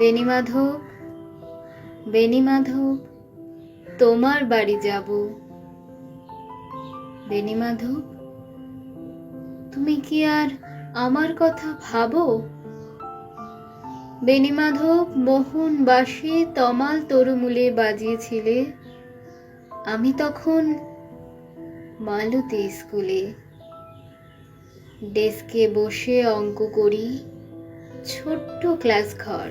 বেনিমাধব বেনিমাধব তোমার বাড়ি যাব। বেনিমাধব তুমি কি আর আমার কথা ভাবো? বেনিমাধব মোহন বাসে তমাল তরুমূলে বাজিয়েছিলে। আমি তখন মালতী স্কুলে ডেস্কে বসে অঙ্ক করি, ছোট্ট ক্লাস ঘর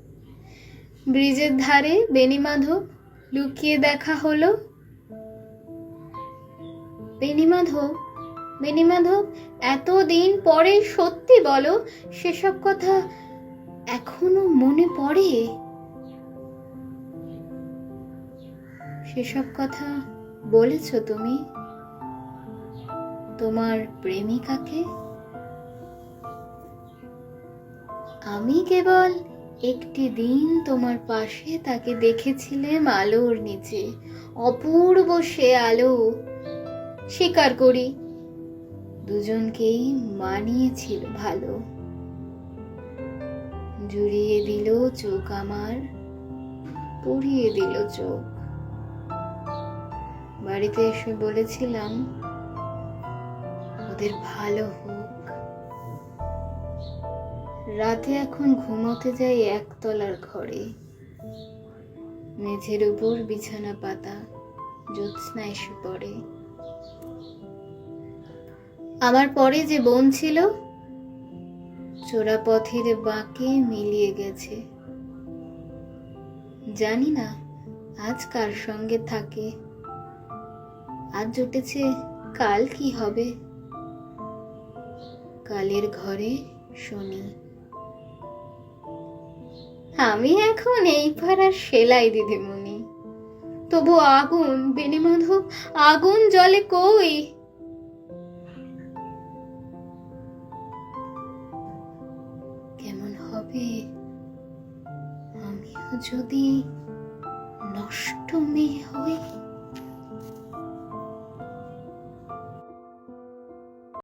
ব্রিজের ধারে বেনিমাধব লুকিয়ে দেখা হলো। বেনিমাধব বেনিমাধব এতদিন পরে সত্যি বলো, সেসব কথা এখনও মনে পড়ে? সেসব কথা বলেছ তুমি? তোমার প্রেমিকাকে? আমি কেবল একটি দিন তোমার পাশে তাকে দেখেছিলাম আলোর নিচে। অপূর্ব সে আলো। স্বীকার করি, দুজনকেই মানিয়েছিল ভালো। জুড়িয়ে দিল চোখ আমার, পুড়িয়ে দিল চোখ। বাড়িতে এসে বলেছিলাম, ওদের ভালো হোক। রাতে এখন ঘুমোতে যাই একতলার ঘরে। মেঝের উপর বিছানা পাতা জ্যোৎস্না এসে পড়ে আমার পরে যে বোন ছিল চোরা পথের বাঁকে মিলিয়ে গেছে। জানি না আজ কার সঙ্গে থাকে। আজ জুটেছে কাল কি হবে? কালের ঘরে শুনি। আমি এখন এই পাড়ার সেলাই দিদিমণি। তবু আগুন বেনিমাধব আগুন জলে কই? কেমন হবে? আমিও যদি নষ্ট মেয়ে হই?